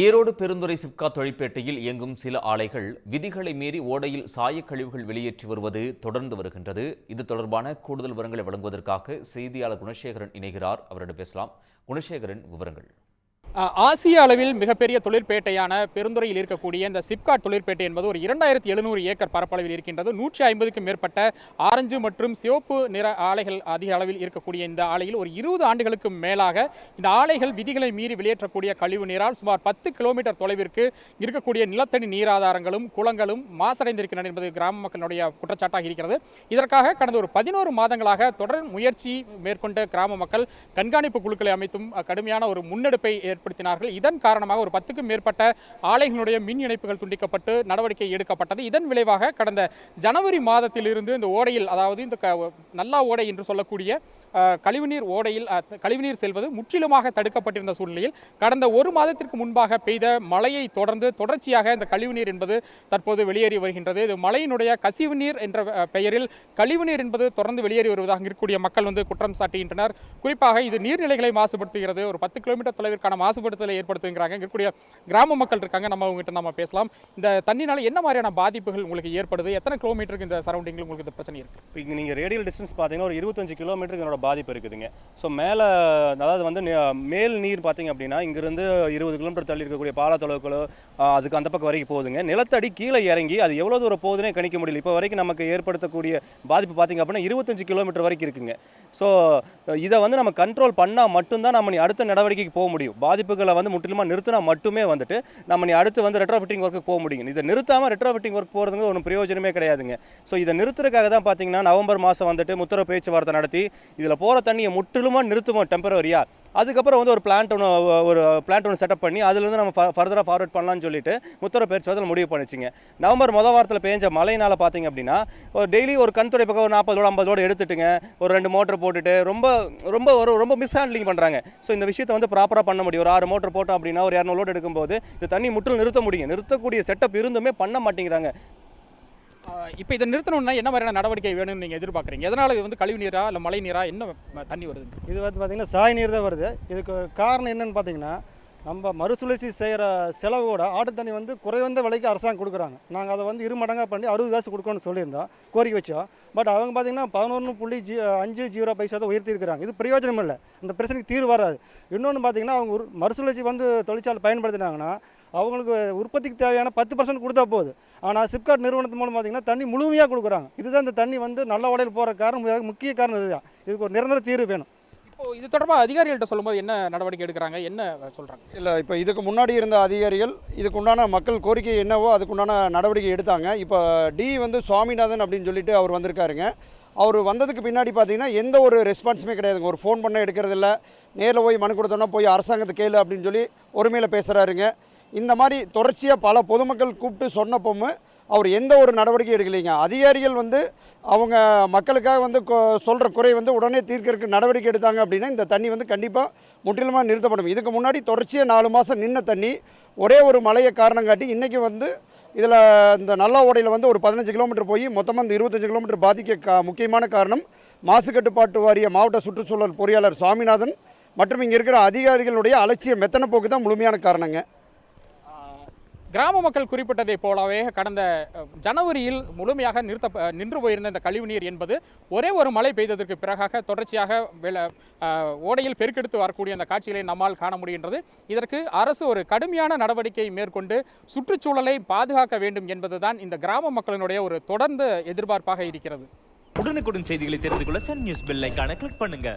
ஈரோடு பெருந்துறை சிப்கா தொழிற்பேட்டையில் இயங்கும் சில ஆலைகள் விதிகளை மீறி ஓடையில் சாயக்கழிவுகள் வெளியேற்றி வருவது தொடர்ந்து வருகின்றது. இது தொடர்பான கூடுதல் விவரங்களை வழங்குவதற்காக செய்தியாளர் குணசேகரன் இணைகிறார். அவரிடம் பேசலாம். குணசேகரன் விவரங்கள். ஆசிய அளவில் மிகப்பெரிய தொழிற்பேட்டையான பெருந்துறையில் இருக்கக்கூடிய இந்த சிப்காட் தொழிற்பேட்டை என்பது ஒரு இரண்டாயிரத்தி எழுநூறு ஏக்கர் பரப்பளவில் இருக்கின்றது. நூற்றி ஐம்பதுக்கும் மேற்பட்ட ஆரஞ்சு மற்றும் சிவப்பு நிற ஆலைகள் அதிக அளவில் இருக்கக்கூடிய இந்த ஆலையில் ஒரு இருபது ஆண்டுகளுக்கு மேலாக இந்த ஆலைகள் விதிகளை மீறி வெளியேற்றக்கூடிய கழிவு நீரால் சுமார் பத்து கிலோமீட்டர் தொலைவிற்கு இருக்கக்கூடிய நிலத்தடி நீராதாரங்களும் குளங்களும் மாசடைந்திருக்கின்றன என்பது கிராம மக்களுடைய குற்றச்சாட்டாக இருக்கிறது. இதற்காக கடந்த ஒரு பதினோரு மாதங்களாக தொடர் முயற்சி மேற்கொண்ட கிராம மக்கள் கண்காணிப்பு குழுக்களை அமைத்தும் கடுமையான ஒரு முன்னெடுப்பை ஏற்படுத்தினார்கள். இதன் காரணமாக ஒரு பத்துக்கும் மேற்பட்ட ஆலைகளுடைய மின் இணைப்புகள் துண்டிக்கப்பட்டு நடவடிக்கை எடுக்கப்பட்டது. இதன் விளைவாக கடந்த ஜனவரி மாதத்திலிருந்து இந்த ஓடையில் அதாவது இந்த நல்லா ஓடை என்று சொல்லக்கூடிய கழிவுநீர் ஓடையில் கழிவுநீர் செல்வது முற்றிலுமாக தடுக்கப்பட்டிருந்த சூழ்நிலையில் கடந்த ஒரு மாதத்திற்கு முன்பாக பெய்த மழையை தொடர்ந்து தொடர்ச்சியாக இந்த கழிவுநீர் என்பது தற்போது வெளியேறி வருகின்றது. இது மழையினுடைய கசிவு நீர் என்ற பெயரில் கழிவுநீர் என்பது தொடர்ந்து வெளியேறி வருவதாக இருக்கக்கூடிய மக்கள் வந்து குற்றம் சாட்டுகின்றனர். குறிப்பாக இது நீர்நிலைகளை மாசுபடுத்துகிறது. ஒரு பத்து கிலோமீட்டர் தொலைவிற்கான மாசுபடுத்தலை ஏற்படுத்துங்கிறாங்க. இருக்கக்கூடிய கிராம மக்கள் இருக்காங்க. நம்ம அவங்ககிட்ட நம்ம பேசலாம். இந்த தண்ணினால என்ன மாதிரியான பாதிப்புகள் உங்களுக்கு ஏற்படுது? எத்தனை கிலோமீட்டருக்கு இந்த சரௌண்டிங்கில் உங்களுக்கு இந்த பிரச்சனை இருக்குது இப்போ இங்கே நீங்கள் ரேடியல் டிஸ்டன்ஸ் பார்த்தீங்கன்னா ஒரு இருபத்தஞ்சு கிலோமீட்டருக்கு என்னோட பாதிப்பு இருக்குதுங்க. ஸோ மேலே அதாவது வந்து மேல் நீர் பார்த்தீங்க அப்படின்னா இங்கேருந்து இருபது கிலோமீட்டர் தள்ளி இருக்கக்கூடிய பாலாத்தளவுகளோ அதுக்கு அந்த பக்கம் வரைக்கும் போகுதுங்க. நிலத்தடி கீழே இறங்கி அது எவ்வளோ தூரம் போகுதுன்னே கணிக்க முடியல. இப்போ வரைக்கும் நமக்கு ஏற்படுத்தக்கூடிய பாதிப்பு பார்த்தீங்க அப்படின்னா இருபத்தஞ்சு கிலோமீட்டர் வரைக்கும் இருக்குங்க. ஸோ இதை வந்து நம்ம கண்ட்ரோல் பண்ணால் மட்டும்தான் நம்ம அடுத்த நடவடிக்கைக்கு போக முடியும். பாதிப்புகளை வந்து முற்றிலுமாக நிறுத்தினா மட்டுமே வந்துட்டு நம்ம நீ அடுத்து வந்து ரெட்ரோஃபிட்டிங் ஒர்க்கு போக முடியும். இதை நிறுத்தாமல் ரெட்ரோஃபிட்டிங் ஒர்க் போகிறதுங்க ஒன்றும் பிரயோஜனமே கிடையாதுங்க. ஸோ இதை நிறுத்துறதுக்காக தான் பார்த்தீங்கன்னா நவம்பர் மாதம் வந்துட்டு முத்திர பேச்சுவார்த்தை நடத்தி இதில் போகிற தண்ணியை முற்றிலுமாக நிறுத்துவோம் டெம்பரவரியாக அதுக்கப்புறம் வந்து ஒரு பிளான்ட் ஒன்று ஒரு பிளான்ட் ஒன்று செட்டப் பண்ணி அதுலேருந்து நம்ம ஃபர்தராக ஃபார்வர்ட் பண்ணலாம்னு சொல்லிட்டு பேச்சு பேச்சுவார்த்தை முடிவு பண்ணிச்சிங்க. நவம்பர் முதல் வாரத்தில் பேஞ்ச மழையினால் பார்த்தீங்க அப்படின்னா ஒரு டெய்லி ஒரு கண்துறை பக்கம் ஒரு நாற்பது லோடு ஐம்பது லோடு எடுத்துட்டுங்க. ஒரு ரெண்டு மோட்டர் போட்டுட்டு ரொம்ப ரொம்ப ஒரு ரொம்ப மிஸ் ஹேண்ட்லிங் பண்ணுறாங்க ஸோ இந்த விஷயத்தை வந்து ப்ராப்பராக பண்ண முடியும். ஒரு ஆறு மோட்டர் போட்டோம் அப்படின்னா ஒரு இரநூறு லோடு எடுக்கும்போது இந்த தண்ணி முற்றிலும் நிறுத்த முடியும். நிறுத்தக்கூடிய செட்டப் இருந்துமே பண்ண மாட்டேங்கிறாங்க. இப்போ இதை நிறுத்தணும்னா என்ன மாதிரியான நடவடிக்கை வேணும்னு நீங்கள் எதிர்பார்க்குறீங்க? எதனால் இது வந்து கழிவு நீரா இல்லை மழை நீரா? என்ன தண்ணி வருது இது வந்து பார்த்திங்கன்னா சாய் நீர் தான் வருது. இதுக்கு காரணம் என்னென்னு பார்த்தீங்கன்னா நம்ம மறுசுழற்சி செய்கிற செலவோட ஆட்டு தண்ணி வந்து குறைவந்த விலைக்கு அரசாங்கம் கொடுக்குறாங்க. நாங்கள் அதை வந்து இரு மடங்காக பண்ணி அறுபது காசு கொடுக்கணும்னு சொல்லியிருந்தோம் கோரிக்கை வச்சோம். பட் அவங்க பார்த்தீங்கன்னா பதினொன்று புள்ளி ஜி அஞ்சு ஜீரோ பைசா தான் உயர்த்தியிருக்கிறாங்க இது பிரயோஜனம் இல்லை. அந்த பிரச்சனைக்கு தீர்வு வராது. இன்னொன்று பார்த்தீங்கன்னா அவங்க ஒரு மறுசுழற்சி வந்து தொழிற்சாலை பயன்படுத்தினாங்கன்னா அவங்களுக்கு உற்பத்திக்கு தேவையான பத்து பர்சன்ட் கொடுத்தா போகுது ஆனால் சிப்காட் நிறுவனத்து மூலம் பார்த்தீங்கன்னா தண்ணி முழுமையாக கொடுக்குறாங்க. இதுதான் இந்த தண்ணி வந்து நல்ல உடையில் போகிற காரணம். மிக முக்கிய காரணம் இதுதான். இதுக்கு ஒரு நிரந்தர தீர்வு வேணும். இப்போ இது தொடர்பாக அதிகாரிகள்ட்ட சொல்லும்போது என்ன நடவடிக்கை எடுக்கிறாங்க? என்ன சொல்கிறாங்க இல்லை இப்போ இதுக்கு முன்னாடி இருந்த அதிகாரிகள் இதுக்கு உண்டான மக்கள் கோரிக்கை என்னவோ அதுக்குண்டான நடவடிக்கை எடுத்தாங்க. இப்போ டி வந்து சுவாமிநாதன் அப்படின்னு சொல்லிட்டு அவர் வந்திருக்காருங்க. அவர் வந்ததுக்கு பின்னாடி பார்த்தீங்கன்னா எந்த ஒரு ரெஸ்பான்ஸுமே கிடையாதுங்க. ஒரு ஃபோன் பண்ண எடுக்கிறதில்ல. நேரில் போய் மனு கொடுத்தோன்னா போய் அரசாங்கத்தை கேளு அப்படின்னு சொல்லி ஒருமையில் பேசுகிறாருங்க இந்த மாதிரி தொடர்ச்சியாக பல பொதுமக்கள் கூப்பிட்டு சொன்னப்பவும் அவர் எந்த ஒரு நடவடிக்கையும் எடுக்கலைங்க. அதிகாரிகள் வந்து அவங்க மக்களுக்காக வந்து சொல்கிற குறை வந்து உடனே தீர்க்கறதுக்கு நடவடிக்கை எடுத்தாங்க அப்படின்னா இந்த தண்ணி வந்து கண்டிப்பாக முற்றிலுமாக நிறுத்தப்படும். இதுக்கு முன்னாடி தொடர்ச்சியாக நாலு மாதம் நின்ன தண்ணி ஒரே ஒரு மழையை காரணம் காட்டி இன்றைக்கி வந்து இதில் இந்த நல்ல ஓடையில் வந்து ஒரு பதினஞ்சு கிலோமீட்டர் போய் மொத்தமாக இந்த இருபத்தஞ்சு கிலோமீட்டர் பாதிக்க கா முக்கியமான காரணம் மாசு கட்டுப்பாட்டு வாரிய மாவட்ட சுற்றுச்சூழல் பொறியாளர் சுவாமிநாதன் மற்றும் இங்கே இருக்கிற அதிகாரிகளுடைய அலட்சிய மெத்தனை போக்கு தான் முழுமையான காரணங்க. கிராம மக்கள் குறிப்பிட்டதை போலவே கடந்த ஜனவரியில் முழுமையாக நிறுத்த நின்று போயிருந்த இந்த கழிவுநீர் என்பது ஒரே ஒரு மழை பெய்ததற்கு பிறகாக தொடர்ச்சியாக வெள ஓடையில் பெருக்கெடுத்து வரக்கூடிய அந்த காட்சிகளை நம்மால் காண முடிகின்றது. இதற்கு அரசு ஒரு கடுமையான நடவடிக்கை மேற்கொண்டு சுற்றுச்சூழலை பாதுகாக்க வேண்டும் என்பதுதான் இந்த கிராம மக்களினுடைய ஒரு தொடர்ந்த எதிர்பார்ப்பாக இருக்கிறது. உடனுக்குடன் செய்திகளை தெரிந்து கொள்ள சன் நியூஸ் பெல் ஐகானை கிளிக் பண்ணுங்க.